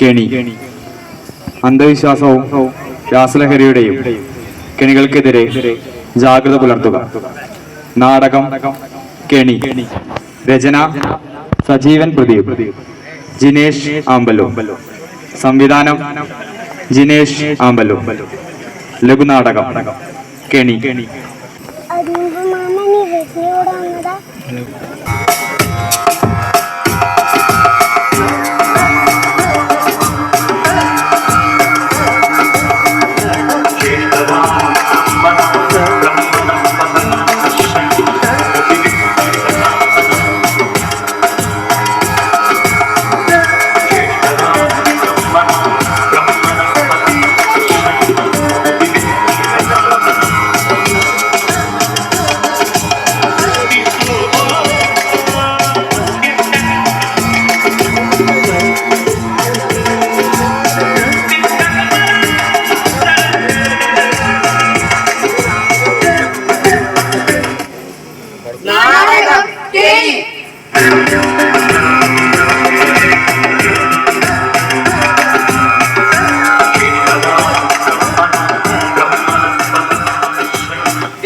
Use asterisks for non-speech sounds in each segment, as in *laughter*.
കെണി. അന്ധവിശ്വാസവും രാസലഹരിയുടെയും കെണികൾക്കെതിരെ ജാഗ്രത പുലർത്തുക. നാടകം കെണി. രചന സജീവൻ പ്രദീപ്. ജിനേഷ് ആമ്പലു സംവിധാനം ജിനേഷ് ആമ്പലു ലഘുനാടകം കെണി. അരൂപ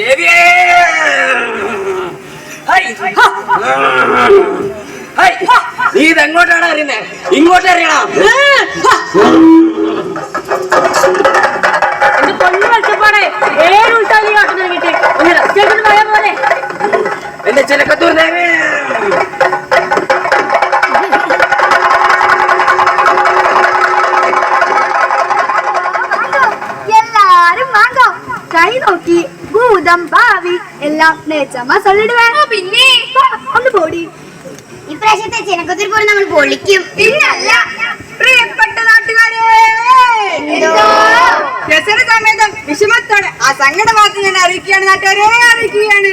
ദേവിയേ! നീ ഇതെങ്ങോട്ടാണ് അറിയുന്നേ? ഇങ്ങോട്ട് അറിയണം. എന്റെ ചിലക്കത്തൂർ ദേവേ എല്ലാരും വാങ്ങോ. കൈ നോക്കി ഭൂതം ഭാവി എല്ലാം നേച്ചമ്മ സൊല്ലിടുവേ. പിന്നെ? ഒന്ന് പോടി. ഇപ്രാവശ്യത്തെ ചിനക്കത്തിൽ പോലും നമ്മൾ പൊളിക്കും. ഇല്ലല്ല. പ്രിയപ്പെട്ട നാട്ടുകാരെ ദസറ സമേതം വിഷമത്തോടെ ആ സങ്കടവാർത്ത ഞാൻ അറിയിക്കുകയാണ് നാട്ടുകാരെ അറിയിക്കുകയാണ്.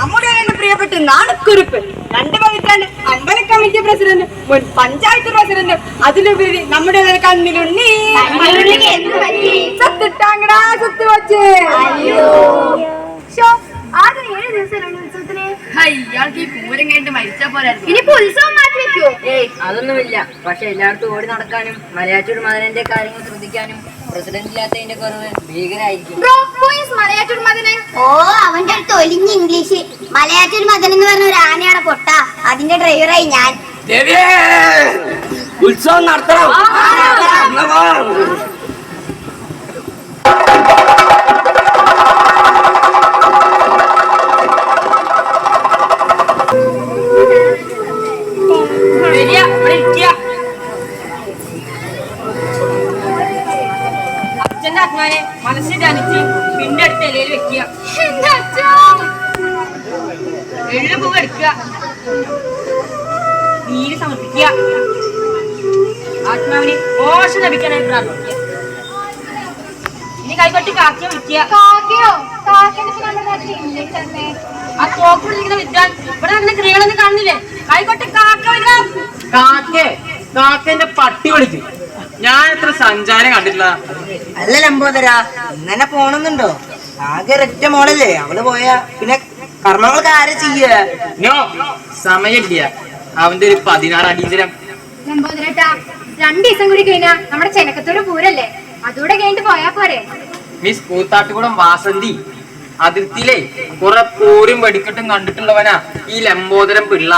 നമ്മുടെ പ്രിയപ്പെട്ട നാണക്കുറിപ്പ് രണ്ട് പതിറ്റാണ്ട് അമ്പല കമ്മിറ്റി പ്രസിഡന്റ് മുൻ പഞ്ചായത്ത് പ്രസിഡന്റ് അതിലുപരി നമ്മുടെ കണ്ണിലുണ്ണി? സത്തിട്ടാങ്കടാ സത്ത് വച്ച് ആദ്യം ഏഴ് ദിവസം ഉത്സവത്തിന്? ഇയാൾക്ക് ഈ പൂരം കഴിഞ്ഞിട്ട് മരിച്ചാ പോരായിരുന്നു. ഇനിയിപ്പോ ഉത്സവം മാറ്റി വെക്കോ ഏയ് അതൊന്നുമില്ല. പക്ഷെ എല്ലായിടത്തും ഓടി നടക്കാനും മലയാറ്റൂർ മകനന്റെ കാര്യങ്ങൾ ശ്രദ്ധിക്കാനും പ്രസിഡന്റ് ഇല്ലാത്തതിന്റെ കുറവ് ഭീകരായിരിക്കും. ഓ അവന്റെ അടുത്ത് ഒലിഞ്ഞ് ഇംഗ്ലീഷ്. മലയാറ്റൂർ മദൻ എന്ന് പറഞ്ഞ ഒരു ആനയാണ് പൊട്ട. അതിന്റെ ഡ്രൈവറായി ഞാൻ. ഉത്സവം നടത്തണം. ആത്മാനെ മനസ്സിൽ ധ്യാനിച്ച് പിന്നെ അടുത്ത് ഇലയിൽ വെക്കുക. എള്ളു പൂവ് എടുക്കുക. നീര് സമർപ്പിക്കുക. ആത്മാവിനെ മോശം ലഭിക്കാനായി പ്രാർത്ഥിക്കുക. ഇനി കൈകൊട്ടി കാക്കിയ വിളിക്കുക. കാക്കയോ? ആ തോക്ക് വിളിക്കുന്ന വിദ്വാൻ ഇവിടെ അങ്ങനെ ക്രിയകളൊന്നും കാണുന്നില്ലേ? കൈകൊട്ടി കാക്ക വിളിക്കാം കാക്കേ കാക്കേന്റെ പട്ടി വിളിക്കും. ഞാൻ എത്ര സഞ്ചാരം കണ്ടിട്ടില്ല. അല്ല ലംബോദര ഇങ്ങനെ പോണെന്നുണ്ടോ? ആകെ ഒറ്റ മോളല്ലേ അവൾ പോയ പിന്നെ കർമ്മങ്ങളൊക്കെ ആരെ ചെയ്യ? സമയമില്ല. അവന്റെ ഒരു പതിനാറ് അടീന്തരം നമ്പൂതിരേട്ടാ രണ്ടു ദിവസം കൂടി കഴിഞ്ഞാ നമ്മുടെ ചെനക്കത്തോട് പൂരല്ലേ? അതുകൂടെ കഴിഞ്ഞിട്ട് പോയാ പോരെ. മിസ് കൂത്താട്ടുകുളം വാസന്തി അതിർത്തിയിലെ കുറെ പോരും വെടിക്കെട്ടും കണ്ടിട്ടുള്ളവനാ ഈ ലംബോദരം പിള്ള.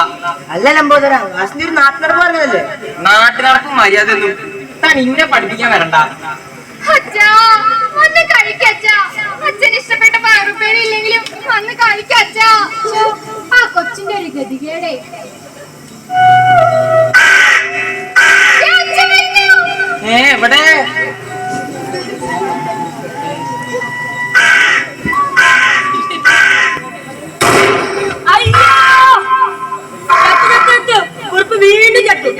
അല്ല ലംബോദര വാസന്തി ഒരു നാട്ടിനടപ്പ് പറഞ്ഞതല്ലേ? നാട്ടിനടപ്പ് മര്യാദ ഒന്നും താൻ ഇന്നെ പഠിപ്പിക്കാൻ വരണ്ട. കഴിക്കച്ചാ അച്ഛൻ ഇഷ്ടപ്പെട്ട പയറുപ്പേരി ഇല്ലെങ്കിലും വന്ന് കഴിക്കച്ചാ ആ കൊച്ചിന്റെ ഒരു ഗതികേടേ. ഏ, എവിടെ? വീണ്ടും ചത്തു.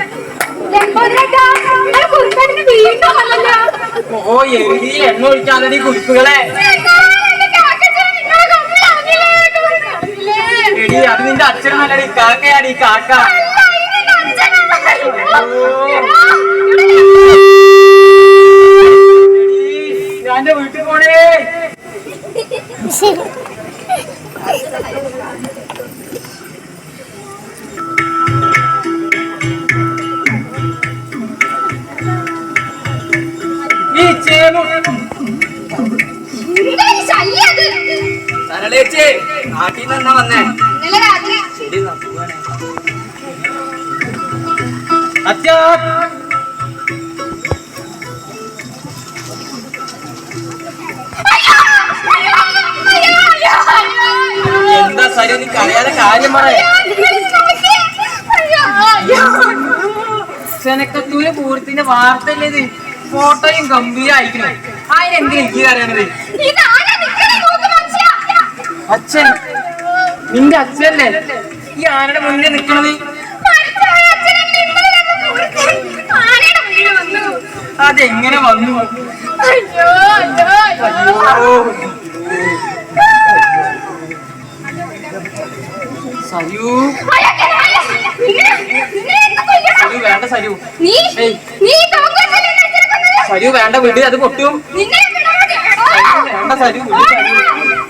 ഓ എഴുതി എണ്ണ ഒഴിക്കാതെ അറിഞ്ഞില്ലേ? എടി അത് നിന്റെ അച്ഛനല്ലടി കാക്കയാടി കാക്ക. ഞാൻ വീട്ടിൽ പോണേ. *laughs* സരളേച്ചി നാട്ടിൽ നിന്നാ വന്നേ. അച്ഛാ എന്താ സരി നീ അറിയാതെ കാര്യം പറയാ സെനക്കത്തൂര് പൂരത്തിന്റെ വാർത്തയല്ലേ ഇത്? ഫോട്ടോയും ഗംഭീരായിരിക്കണം? അതിനെന്തിനാ എനിക്ക് അറിയണത് അച്ഛൻ. നിന്റെ അച്ഛനല്ലേ? ഈ ആനയുടെ മുന്നിൽ നിക്കണത്? അതെങ്ങനെ വന്നു. സരു വേണ്ട സയൂ നീ നീ? സരു വേണ്ട വിട് അത് പൊട്ടും വേണ്ടി. സരു.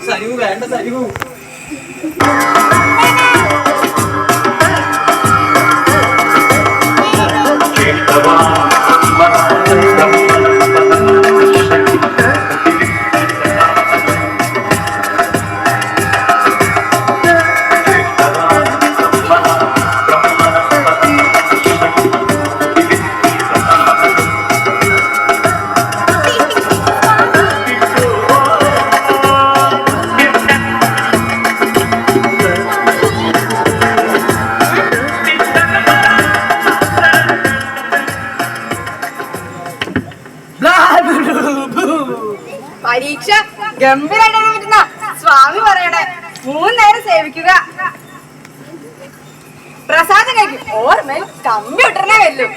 സരു വേണ്ട സരു ഗംഭീരായിട്ട് പറ്റുന്ന. സ്വാമി പറയണേ മൂന്ന് നേരം സേവിക്കുക. പ്രസാദം കഴിക്കും. ഓർമ്മയിൽ കമ്പ്യൂട്ടറിനെ വെല്ലു.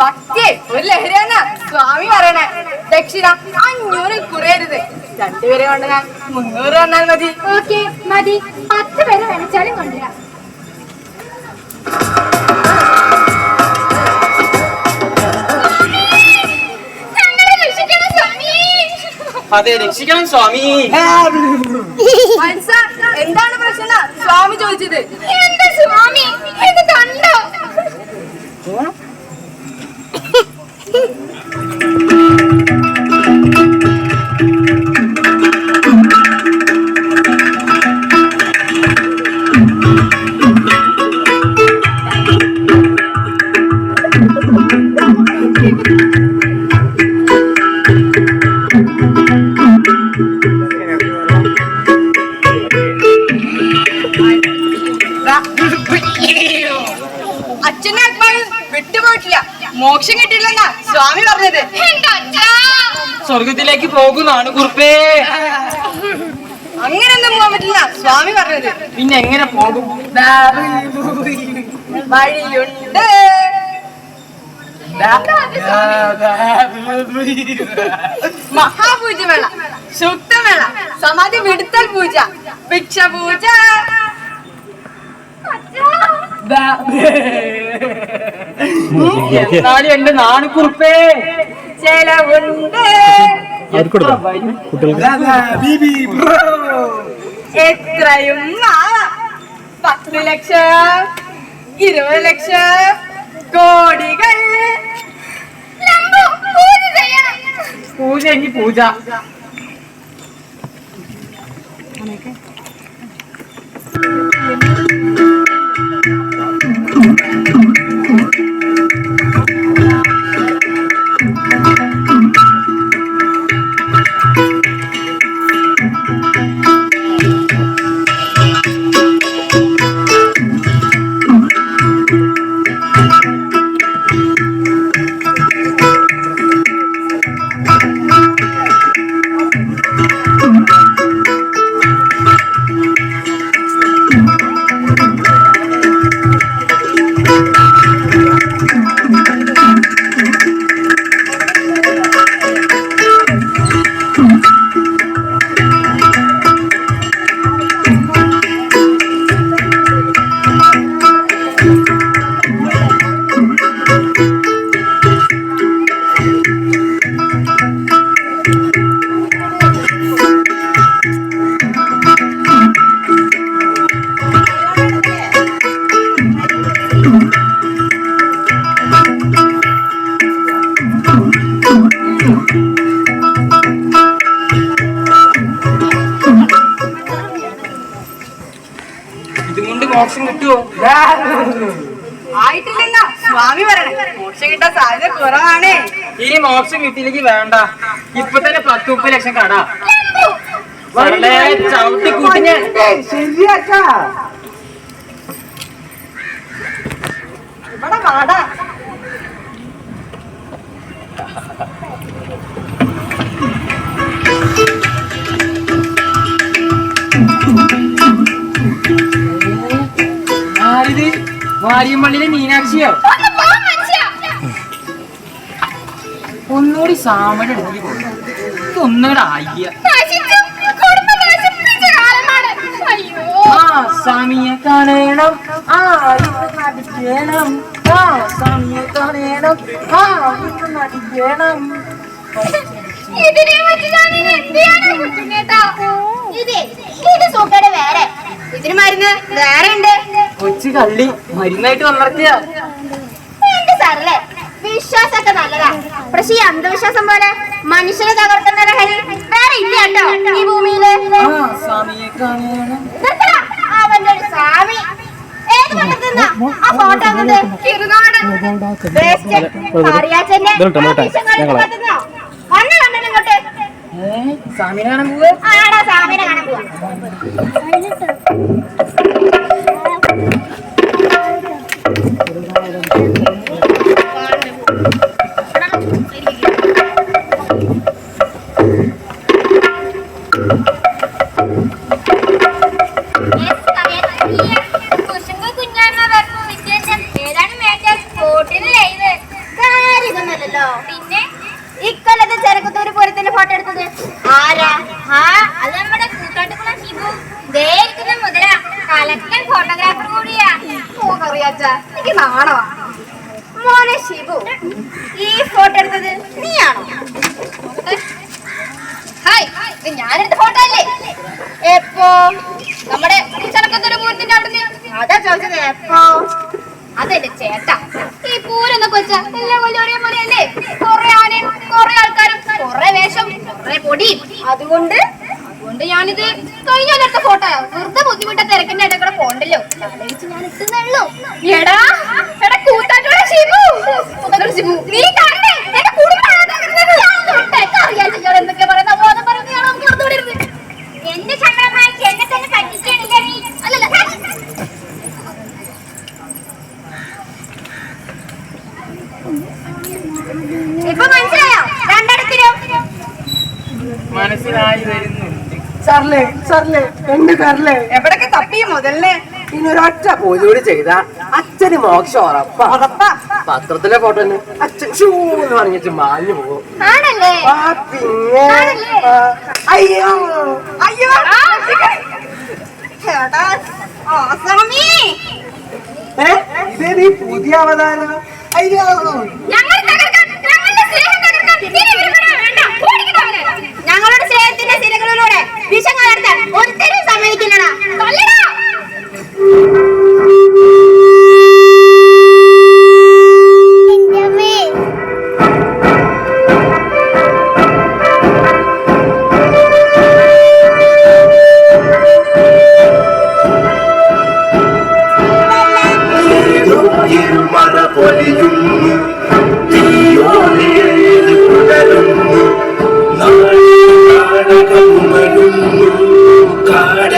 ഭക്തി ഒരു ലഹരിയാന്ന സ്വാമി പറയണേ. ദക്ഷിണ അഞ്ഞൂറ് കുറയരുത്. രണ്ടുപേരെ കൊണ്ട് ഞാൻ മുന്നൂറ് തന്നാൽ മതി. ഓക്കേ, മതി. പത്ത് പേരെ വേണിച്ചാലും കൊണ്ടുവരാം. അതെ രക്ഷിക്കണം സ്വാമി. എന്താണ് പ്രശ്നം? സ്വാമി ചോദിച്ചത്. എന്റെ സ്വാമി? ഇത് കണ്ടോ? സ്വർഗത്തിലേക്ക് കുറിപ്പേ അങ്ങനെയൊന്നും പോകാൻ പറ്റില്ല. സ്വാമി പറഞ്ഞത്. പിന്നെ എങ്ങനെ പോകും? വഴിയുണ്ട്. മഹാപൂജമേള. ശുദ്ധമേള. സമാധി വിടുത്തൽ പൂജ. ഭിക്ഷ പൂജ എന്നാലും എന്റെ നാണ് കുറുപ്പേ അവർക്ക് കൊടുക്കാം. കുട്ടികൾക്ക്. എത്രയും പത്ത് ലക്ഷം ഇരുപത് ലക്ഷം കോടികൾ. പൂജ എങ്കിൽ പൂജ അങ്ങനെയൊക്കെ സ്വാമി പറയണേ. മോക്ഷം കിട്ടാൻ സാധ്യത കുറവാണ്. ഇനി മോക്ഷം കിട്ടിയില്ലെങ്കിൽ വേണ്ട. ഇപ്പൊ തന്നെ പത്ത് മുപ്പത് ലക്ഷം കടാ. വളരെ ചവിട്ടി കൂട്ടിഞ്ഞ ഞാൻ ശരിയാക്കാ. ഇവിടെ വാടാ. മാരിയമ്മള്ളിലെ മീനാക്ഷിയോ? ഒന്നുകൂടി ആയിയ ആ സ്വാമിയെ കാണണം. ആ നടിക്കണം. ആ സ്വാമിയെ കാണണം. ആ ഇത് നടിക്കണം. ഇത് ഇത് സൂക്കേട് വേറെ. ഇതിന് മരുന്ന് വേറെ ഉണ്ട്. കൊച്ചു കള്ളി മരുന്നായിട്ട് സാറല്ലേ വിശ്വാസമൊക്കെ നല്ലതാ. പക്ഷെ ഈ അന്ധവിശ്വാസം പോലെ മനുഷ്യനെ തകർക്കുന്ന ലഹരി വേറെ ഇല്ല കേട്ടോ. ഈ ഭൂമിയിൽ. അവന്റെ ഒരു സ്വാമി. സ്വാമിനെ കാണാൻ പോവേ? ആടാ സ്വാമിനെ കാണാൻ പോവാ. സാറിലെ എവിടൊക്കെ തപ്പി ചെയ്ത അച്ഛന് മോക്ഷം ഉറപ്പാ. പത്രത്തിലെ ഫോട്ടോ അച്ഛൻ ഷൂ എന്ന് പറഞ്ഞിട്ട് മാഞ്ഞു പോകും. പിന്നെ? അയ്യോ. അയ്യോ. പുതിയ അവതാരം അയ്യോ. ഞങ്ങളുടെ സ്നേഹത്തിന്റെ സിരകളിലൂടെ. വിഷം കലർത്താൻ ഒരുത്തരും സമ്മതിക്കുന്നില്ല. i'm murder.